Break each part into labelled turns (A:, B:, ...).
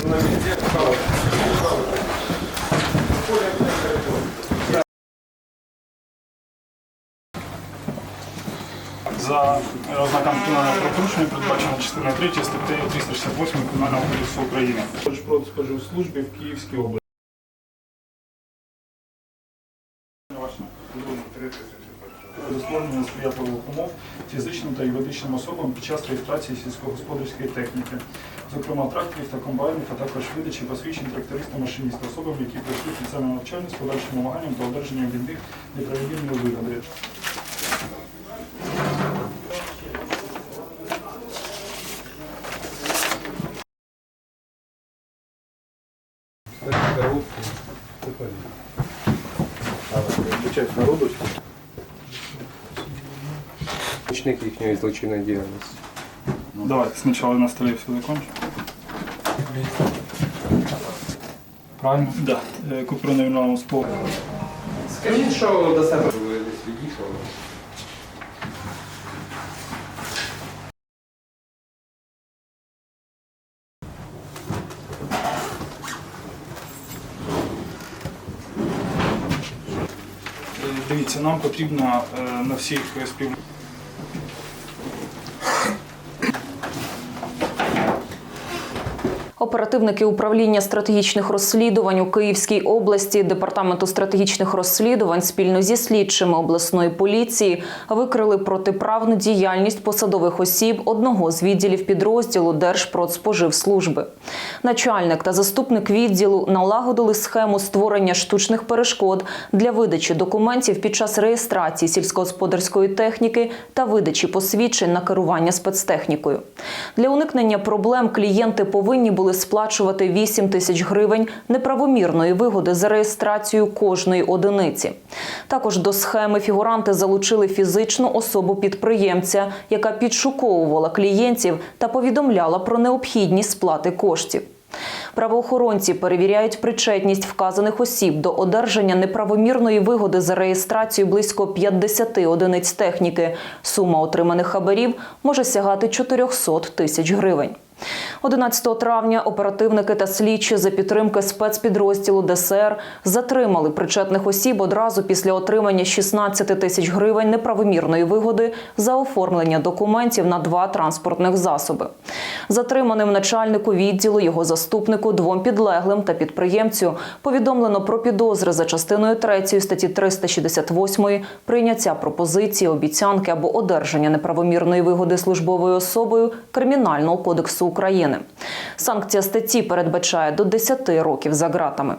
A: За ознаками кримінального правопорушення передбачено частина 3 статтею 368 Кримінального кодексу України. Продспоживслужбі в Київській області. Про створення сприятливих умов фізичним та юридичним особам під час реєстрації сільськогосподарської техніки, зокрема тракторів та комбайнів, а також видачі посвідчень тракториста машиніста особам, які пройшли спеціальне навчання з подальшим вимаганням та одержанням від них неправомірної вигоди.
B: Помічник їхньої злочинної діяльності.
A: Давайте спочатку на столі все закончимо.
B: Правильно?
A: Да. Е, Купроневільному спору.
B: Скажіть, що до себе ви десь відійшли.
A: Е, Дивіться, нам потрібно е, на всіх спів...
C: Оперативники управління стратегічних розслідувань у Київській області департаменту стратегічних розслідувань спільно зі слідчими обласної поліції викрили протиправну діяльність посадових осіб одного з відділів підрозділу Держпродспоживслужби. Начальник та заступник відділу налагодили схему створення штучних перешкод для видачі документів під час реєстрації сільськогосподарської техніки та видачі посвідчень на керування спецтехнікою. Для уникнення проблем клієнти повинні були сплачувати 8 тисяч гривень неправомірної вигоди за реєстрацію кожної одиниці. Також до схеми фігуранти залучили фізичну особу підприємця, яка підшуковувала клієнтів та повідомляла про необхідність сплати коштів. Правоохоронці перевіряють причетність вказаних осіб до одержання неправомірної вигоди за реєстрацію близько 50 одиниць техніки. Сума отриманих хабарів може сягати 400 тисяч гривень. 11 травня оперативники та слідчі за підтримки спецпідрозділу ДСР затримали причетних осіб одразу після отримання 16 тисяч гривень неправомірної вигоди за оформлення документів на два транспортних засоби. Затриманим начальнику відділу, його заступнику, двом підлеглим та підприємцю повідомлено про підозри за частиною 3 статті 368 прийняття пропозиції, обіцянки або одержання неправомірної вигоди службовою особою Кримінального кодексу України. Санкція статті передбачає до 10 років за ґратами.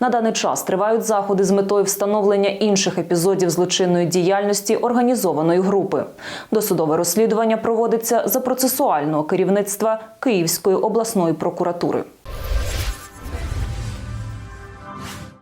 C: На даний час тривають заходи з метою встановлення інших епізодів злочинної діяльності організованої групи. Досудове розслідування проводиться за процесуального керівництва Київської обласної прокуратури.